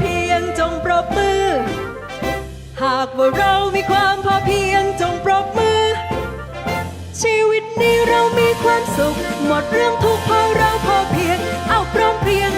เพียงจงปรบมือ หากว่าเรามีความพอเพียงจงปรบมือ ชีวิตนี้เรามีความสุข หมดเรื่องทุกข์เพราะเราพอเพียง เอาพร้อมเพียง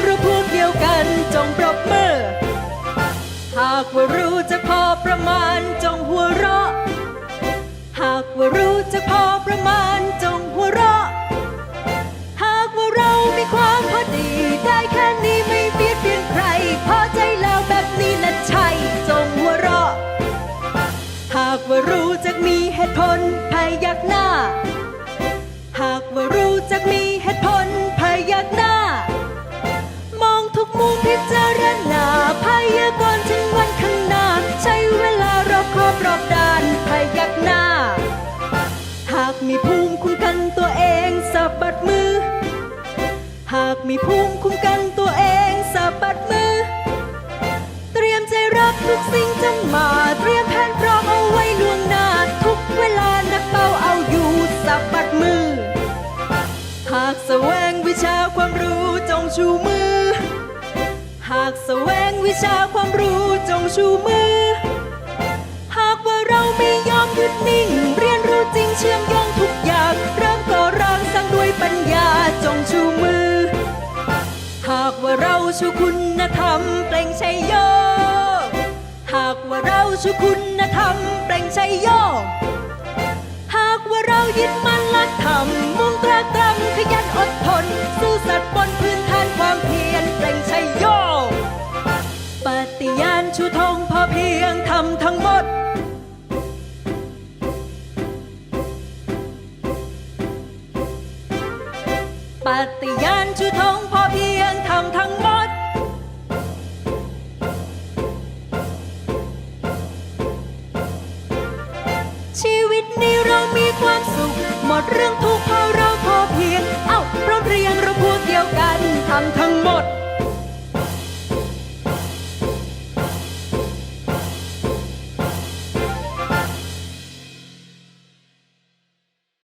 ตุผลพยักหน้า หากว่ารู้จักมีเหตุผลพยักหน้า มองทุกมุมพิจารณาพยากรณ์ถึงวันข้างหน้า ใช้เวลารอบคอบรอบด้านพยักหน้า หากมีภูมิคุ้มกันตัวเองสะบัดมือ หากมีภูมิคุ้มกันตัวเองสะบัดมือ เตรียมใจรับทุกสิ่งจะมาเตรียม ชาความรู้จงชูมือ หากแสวงวิชาความรู้จงชูมือ หากว่าเราไม่ยอมหยุดนิ่ง เรียนรู้จริงเชื่อมโยงทุกอย่าง เริ่มก่อร่างสร้างด้วยปัญญาจงชูมือ หากว่าเราชูคุณธรรมเปล่งชัยโย หากว่าเราชูคุณธรรมเปล่งชัยโย หากว่าเรายึดมั่นหลักธรรมมุ่งตรากตรำขยัน สัตว์บนพื้นฐานความเพียรเปล่งชัยโยปฏิญาณชูธงพอเพียงทำทั้งหมด ปฏิญาณชูธงพอเพียงทำทั้งหมด ชีวิตนี้เรามีความสุข หมดเรื่องทุกข์